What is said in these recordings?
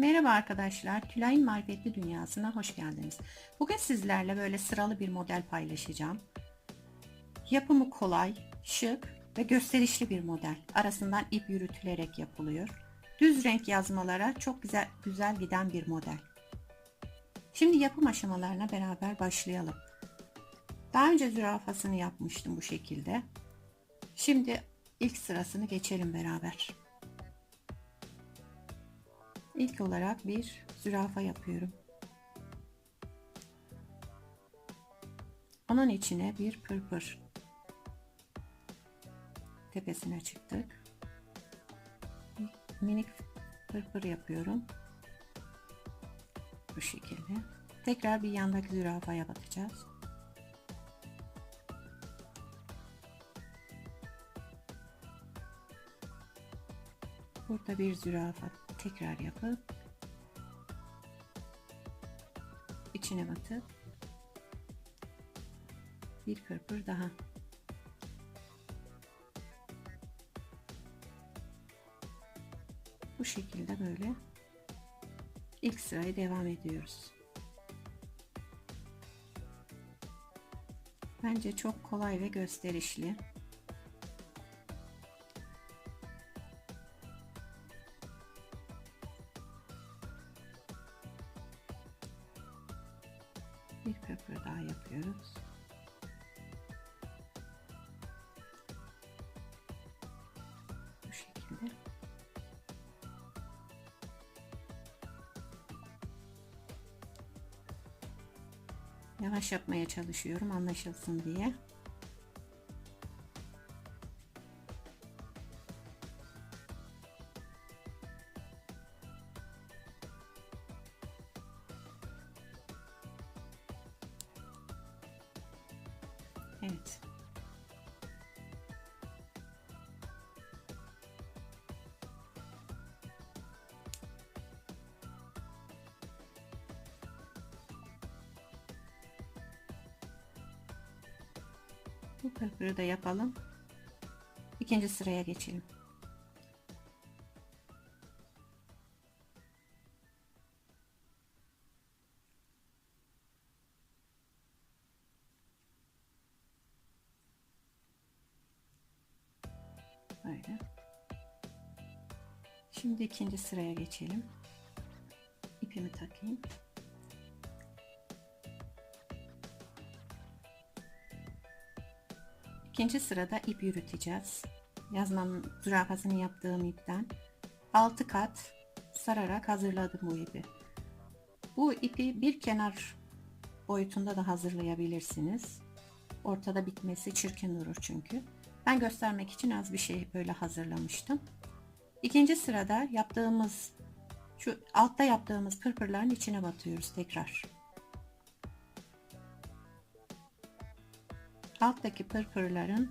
Merhaba arkadaşlar, Tülay'ın marifetli dünyasına hoş geldiniz. Bugün sizlerle böyle sıralı bir model paylaşacağım. Yapımı kolay, şık ve gösterişli bir model. Arasından ip yürütülerek yapılıyor. Düz renk yazmalara çok güzel, güzel giden bir model. Şimdi yapım aşamalarına beraber başlayalım. Daha önce zürafasını yapmıştım bu şekilde. Şimdi ilk sırasını geçelim beraber. İlk olarak bir zürafa yapıyorum. Onun içine bir pırpır tepesine çıktık. Minik pırpır yapıyorum. Bu şekilde. Tekrar bir yandaki zürafaya batacağız. Burada bir zürafa tekrar yapıp içine batıp bir pırpır daha. Bu şekilde böyle ilk sırayı devam ediyoruz. Bence çok kolay ve gösterişli pırpır daha yapıyoruz. Bu şekilde. Yavaş yapmaya çalışıyorum anlaşılsın diye. Evet. Bu pırpırı da yapalım. İkinci sıraya geçelim. Böyle. Şimdi ikinci sıraya geçelim. İpimi takayım. İkinci sırada ip yürüteceğiz. Yazmam zürafasını yaptığım ipten 6 kat sararak hazırladım bu ipi. Bu ipi bir kenar boyutunda da hazırlayabilirsiniz. Ortada bitmesi çirkin durur çünkü. Ben göstermek için az bir şey böyle hazırlamıştım. İkinci sırada yaptığımız şu altta yaptığımız pırpırların içine batıyoruz tekrar. Alttaki pırpırların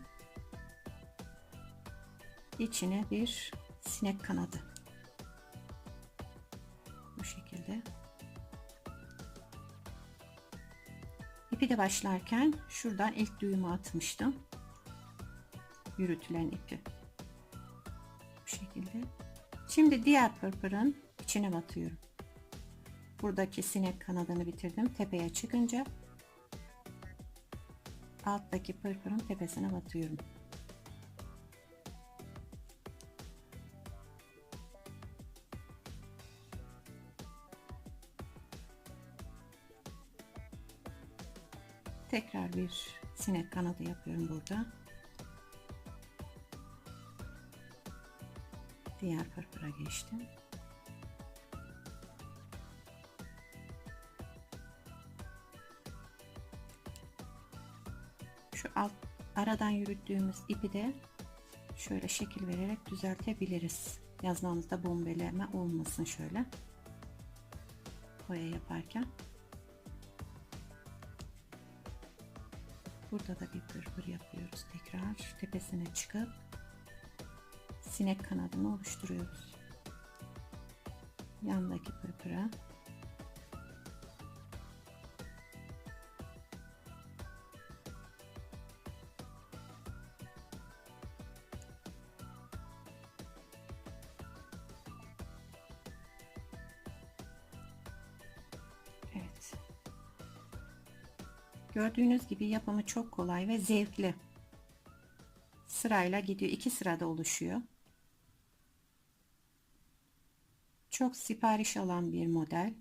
içine bir sinek kanadı. Bu şekilde. İpi de başlarken şuradan ilk düğümü atmıştım yürütülen ipi. Bu şekilde. Şimdi diğer pırpırın içine batıyorum. Buradaki sinek kanadını bitirdim. Tepeye çıkınca alttaki pırpırın tepesine batıyorum. Tekrar bir sinek kanadı yapıyorum burada. Diğer pırpıra geçtim. Şu alt aradan yürüttüğümüz ipi de şöyle şekil vererek düzeltebiliriz. Yazmamızda bombeleme olmasın şöyle. Boya yaparken. Burada da bir pırpır yapıyoruz tekrar. Tepesine çıkıp sinek kanadını oluşturuyoruz. Yandaki pırpıra Evet. Gördüğünüz gibi yapımı çok kolay ve zevkli. Sırayla gidiyor. iki sırada oluşuyor. Çok sipariş alan bir model.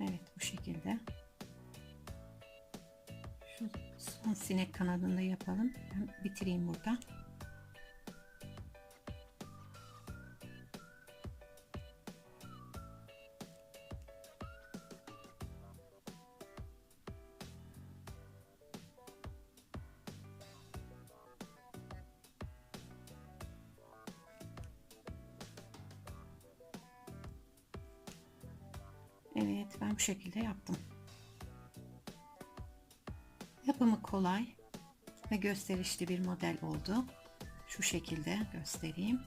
Evet bu şekilde. Şu son sinek kanadını da yapalım. Ben bitireyim burada. Evet ben bu şekilde yaptım. Yapımı kolay ve gösterişli bir model oldu. Şu şekilde göstereyim.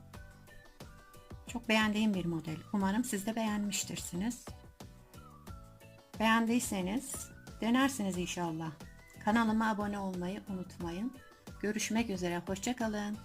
Çok beğendiğim bir model. Umarım siz de beğenmiştirsiniz. Beğendiyseniz denersiniz inşallah. Kanalıma abone olmayı unutmayın. Görüşmek üzere. Hoşçakalın.